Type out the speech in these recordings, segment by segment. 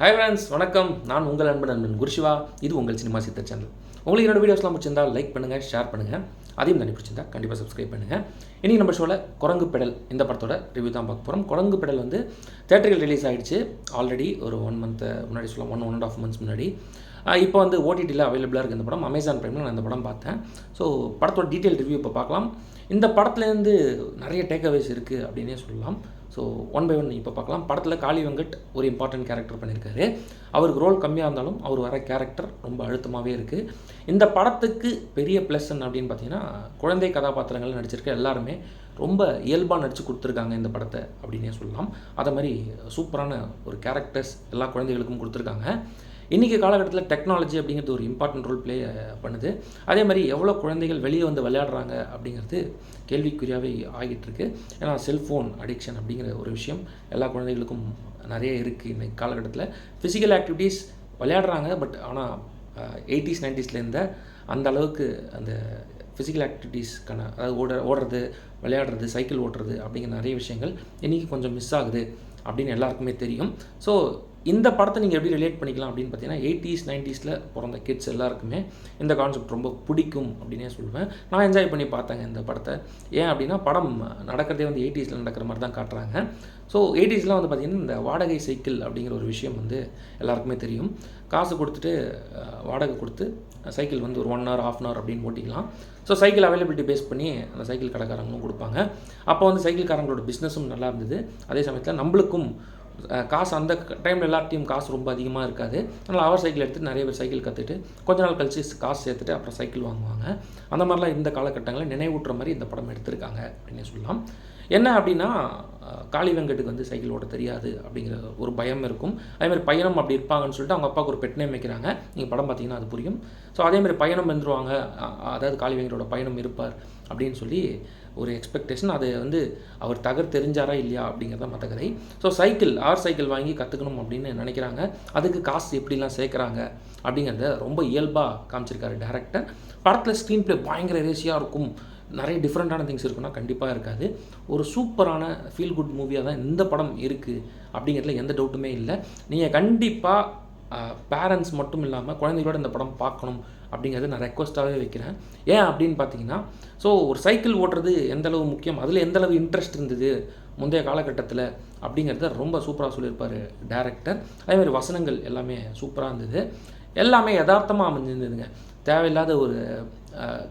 Hi friends வணக்கம். நான் உங்கள் அன்பு நண்பன் குருஷிவா. இது உங்கள் சினிமா சித்த சேனல். உங்களுக்கு என்னோட வீடியோஸ்லாம் பிடிச்சிருந்தா லைக் பண்ணுங்கள் ஷேர் பண்ணுங்கள் அதையும் தண்ணி பிடிச்சிருந்தா கண்டிப்பாக சப்ஸ்கிரைப் பண்ணுங்கள் இன்றைக்கி நம்ம ஷோவில் குரங்கு பெடல் இந்த படத்தோட ரிவ்யூ தான் பார்க்க போகிறோம் குரங்கு பெடல் வந்து தேட்டரில் ரிலீஸ் ஆகிடுச்சு ஆல்ரெடி ஒரு ஒன் மந்த் முன்னாடி சொல்லலாம் one one and half months முன்னாடி. இப்போ வந்து ஓடிடியில் அவைலபிளாக இருக்குது இந்த படம். அமேசான் ப்ரைமில் நான் இந்த படம் பார்த்தேன். ஸோ படத்தோட டீட்டெயில் ரிவ்யூ இப்போ பார்க்கலாம். இந்த படத்துலேருந்து நிறைய டேக்அவேஸ் இருக்குது அப்படின்னே சொல்லலாம். ஸோ ஒன் பை ஒன் இப்போ பார்க்கலாம். படத்தில் காளி வெங்கட் ஒரு இம்பார்ட்டன்ட் கேரக்டர் பண்ணியிருக்காரு அவருக்கு ரோல் கம்மியாக இருந்தாலும் அவர் வர கேரக்டர் ரொம்ப அழுத்தமாகவே இருக்குது இந்த படத்துக்கு பெரிய ப்ளஸ் அப்படின்னு பார்த்தீங்கன்னா குழந்தை கதாபாத்திரங்கள் நடிச்சிருக்க எல்லாருமே ரொம்ப இயல்பாக நடித்து கொடுத்துருக்காங்க இந்த படத்தை அப்படின்னே சொல்லலாம். அதை மாதிரி சூப்பரான ஒரு கேரக்டர்ஸ் எல்லா குழந்தைகளுக்கும் கொடுத்துருக்காங்க. இன்றைக்கி காலகட்டத்தில் டெக்னாலஜி அப்படிங்கிறது ஒரு இம்பார்ட்டன்ட் ரோல் ப்ளே பண்ணுது. அதே மாதிரி எவ்வளோ குழந்தைகள் வெளியே வந்து விளையாடுறாங்க அப்படிங்கிறது கேள்விக்குறியாகவே ஆகிட்டு இருக்கு ஏன்னா செல்ஃபோன் அடிக்ஷன் அப்படிங்கிற ஒரு விஷயம் எல்லா குழந்தைகளுக்கும் நிறைய இருக்குது இன்றைக்கி காலகட்டத்தில். ஃபிசிக்கல் ஆக்டிவிட்டீஸ் விளையாடுறாங்க பட் ஆனால் எயிட்டிஸ் நைன்டிஸ்லேருந்து அந்த அளவுக்கு அந்த ஃபிசிக்கல் ஆக்டிவிட்டீஸ்க்கான அதாவது ஓட ஓடுறது விளையாடுறது சைக்கிள் ஓட்டுறது அப்படிங்கிற நிறைய விஷயங்கள் இன்றைக்கி கொஞ்சம் மிஸ் ஆகுது அப்படின்னு எல்லாருக்குமே தெரியும். ஸோ இந்த படத்தை நீங்கள் எப்படி ரிலேட் பண்ணிக்கலாம் அப்படின்னு பார்த்தீங்கன்னா எயிட்டிஸ் நைன்ட்டீஸில் பிறந்த கிட்ஸ் எல்லாருக்குமே இந்த கான்செப்ட் ரொம்ப பிடிக்கும் அப்படின்னே சொல்லுவேன். நான் என்ஜாய் பண்ணி பார்த்தேங்க இந்த படத்தை. ஏன் அப்படின்னா படம் நடக்கிறதே வந்து எயிட்டிஸில் நடக்கிற மாதிரி தான் காட்டுறாங்க. ஸோ எயிட்டிஸில் வந்து பார்த்திங்கன்னா இந்த வாடகை சைக்கிள் அப்படிங்கிற ஒரு விஷயம் வந்து எல்லாருக்குமே தெரியும். காசு கொடுத்துட்டு வாடகை கொடுத்து சைக்கிள் வந்து ஒரு one hour half an hour அப்படின்னு ஓட்டிக்கலாம். ஸோ சைக்கிள் அவைலபிலிட்டி பேஸ் பண்ணி அந்த சைக்கிள் கடைக்காரங்களும் கொடுப்பாங்க. அப்போ வந்து சைக்கிள்காரங்களோட பிஸ்னஸும் நல்லா இருந்தது. அதே சமயத்தில் நம்மளுக்கும் காசு அந்த டைமில் எல்லாத்தையும் காசு ரொம்ப அதிகமாக இருக்காது. அதனால் அவர் சைக்கிள் எடுத்துகிட்டு நிறைய பேர் சைக்கிள் கற்றுட்டு கொஞ்ச நாள் கழிச்சு காசு சேர்த்துட்டு அப்புறம் சைக்கிள் வாங்குவாங்க. அந்த மாதிரிலாம் இந்த காலகட்டங்களில் நினைவூட்டுற மாதிரி இந்த படம் எடுத்திருக்காங்க அப்படின்னே சொல்லலாம். என்ன அப்படின்னா காளி வெங்கட்டுக்கு வந்து சைக்கிள் ஓட்ட தெரியாது அப்படிங்கிற ஒரு பயம் இருக்கும். அதே மாதிரி பயணம் அப்படி இருப்பாங்கன்னு சொல்லிட்டு அவங்க அப்பாவுக்கு ஒரு பெட் நேம் வைக்கிறாங்க. நீங்கள் படம் பார்த்தீங்கன்னா அது புரியும். ஸோ அதேமாதிரி பயணம் வந்துருவாங்க. அதாவது காளி வெங்கட்டோட பயணம் இருப்பார் அப்படின்னு சொல்லி ஒரு எக்ஸ்பெக்டேஷன் அது வந்து அவர் தகர் தெரிஞ்சாரா இல்லையா அப்படிங்கிறத மற்ற கதை. ஸோ சைக்கிள் ஆர் சைக்கிள் வாங்கி கற்றுக்கணும் அப்படின்னு நினைக்கிறாங்க. அதுக்கு காசு எப்படிலாம் சேர்க்குறாங்க அப்படிங்கிறத ரொம்ப இயல்பாக காமிச்சிருக்காரு டேரக்டர் படத்தில் ஸ்க்ரீன் ப்ளே பயங்கர ரேசியாக இருக்கும். நிறைய டிஃப்ரெண்ட்டான திங்ஸ் இருக்குன்னா கண்டிப்பாக இருக்காது. ஒரு சூப்பரான ஃபீல் குட் மூவியாக தான் இந்த படம் இருக்குது அப்படிங்கிறதுல எந்த டவுட்டுமே இல்லை. நீங்கள் கண்டிப்பாக பேரண்ட்ஸ் மட்டும் இல்லாமல் குழந்தைகளோட இந்த படம் பார்க்கணும் அப்படிங்கிறத நான் ரெக்வஸ்ட்டாகவே வைக்கிறேன். ஏன் அப்படின்னு பார்த்தீங்கன்னா ஸோ ஒரு சைக்கிள் ஓட்டுறது எந்த அளவு முக்கியம்? அதில் எந்த அளவு இன்ட்ரெஸ்ட் இருந்தது முந்தைய காலகட்டத்தில் அப்படிங்கிறத ரொம்ப சூப்பராக சொல்லியிருப்பார் டேரக்டர் அதேமாதிரி வசனங்கள் எல்லாமே சூப்பராக இருந்தது. எல்லாமே யதார்த்தமாக அமைஞ்சிருந்ததுங்க. தேவையில்லாத ஒரு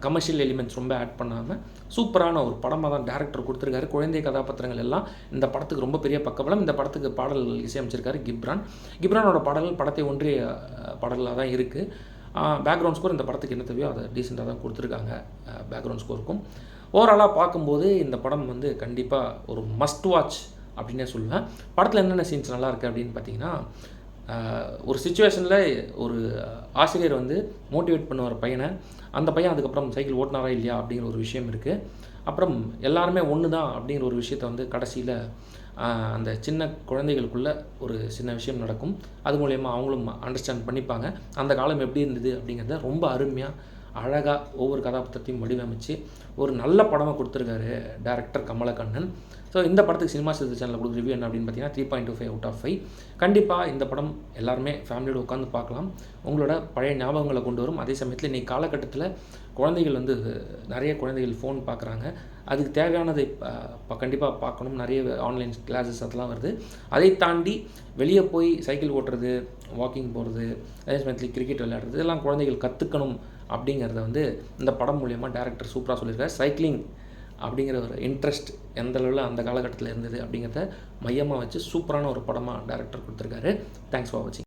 கமர்ஷியல் எலிமெண்ட்ஸ் ரொம்ப ஆட் பண்ணாமல் சூப்பரான ஒரு படமாக தான் டேரக்டர் கொடுத்துருக்காரு. குழந்தை கதாபாத்திரங்கள் எல்லாம் இந்த படத்துக்கு ரொம்ப பெரிய பக்கபலம். இந்த படத்துக்கு பாடல்கள் இசையமைச்சிருக்காரு கிப்ரான். கிப்ரானோட பாடல்கள் படத்தை ஒன்றிய பாடலாக தான் இருக்குது பேக்ரவுண்ட் ஸ்கோர் இந்த படத்துக்கு என்ன தேவையோ அதை டீசெண்டாக தான் கொடுத்துருக்காங்க பேக்ரவுண்ட் ஸ்கோருக்கும் ஓவராலாக பார்க்கும்போது இந்த படம் வந்து கண்டிப்பாக ஒரு மஸ்ட் வாட்ச் அப்படின்னே சொல்லுவேன் படத்தில் என்னென்ன சீன்ஸ் நல்லா இருக்குது அப்படின்னு பார்த்தீங்கன்னா ஒரு சுச்சுவேஷனில் ஒரு ஆசிரியர் வந்து மோட்டிவேட் பண்ண ஒரு பையனை. அந்த பையன் அதுக்கப்புறம் சைக்கிள் ஓட்டினாரா இல்லையா அப்படிங்கிற ஒரு விஷயம் இருக்குது அப்புறம் எல்லாருமே ஒன்று தான் அப்படிங்கிற ஒரு விஷயத்தை வந்து கடைசியில் அந்த சின்ன குழந்தைகளுக்குள்ள ஒரு சின்ன விஷயம் நடக்கும். அது மூலயமா அவங்களும் அண்டர்ஸ்டாண்ட் பண்ணிப்பாங்க. அந்த காலம் எப்படி இருந்தது அப்படிங்கிறத ரொம்ப அருமையாக அழகாக ஒவ்வொரு கதாபாத்திரத்தையும் வடிவமைச்சு ஒரு நல்ல படமாக கொடுத்துருக்காரு டேரக்டர் கமலக்கண்ணன். ஸோ இந்த படத்துக்கு சினிமா சிறு சேனலில் கொடுக்குற ரிவ்யூ என்ன அப்படின்னு பார்த்தீங்கன்னா three point two five out of five கண்டிப்பாக இந்த படம் எல்லாருமே ஃபேமிலியோட உட்காந்து பார்க்கலாம். உங்களோட பழைய ஞாபகங்களை கொண்டு வரும். அதே சமயத்தில் இன்றைக்கி காலகட்டத்தில் குழந்தைகள் வந்து நிறைய குழந்தைகள் ஃபோன் பார்க்குறாங்க. அதுக்கு தேவையானதை கண்டிப்பாக பார்க்கணும். நிறைய ஆன்லைன் கிளாஸஸ் அதெல்லாம் வருது. அதை தாண்டி வெளியே போய் சைக்கிள் ஓட்டுறது வாக்கிங் போகிறது அதே சமயத்தில் கிரிக்கெட் விளையாடுறது இதெல்லாம் குழந்தைகள் கற்றுக்கணும் அப்படிங்கிறத வந்து இந்த படம் மூலயமா டேரக்டர் சூப்பராக சொல்லியிருக்காரு. சைக்கிளிங் அப்படிங்கிற ஒரு இன்ட்ரெஸ்ட் எந்த அளவில் அந்த காலகட்டத்தில் இருந்தது அப்படிங்கிறத மையமாக வச்சு சூப்பரான ஒரு படமாக டேரக்டர் கொடுத்துருக்காரு. தேங்க்ஸ் ஃபார் வாட்சிங்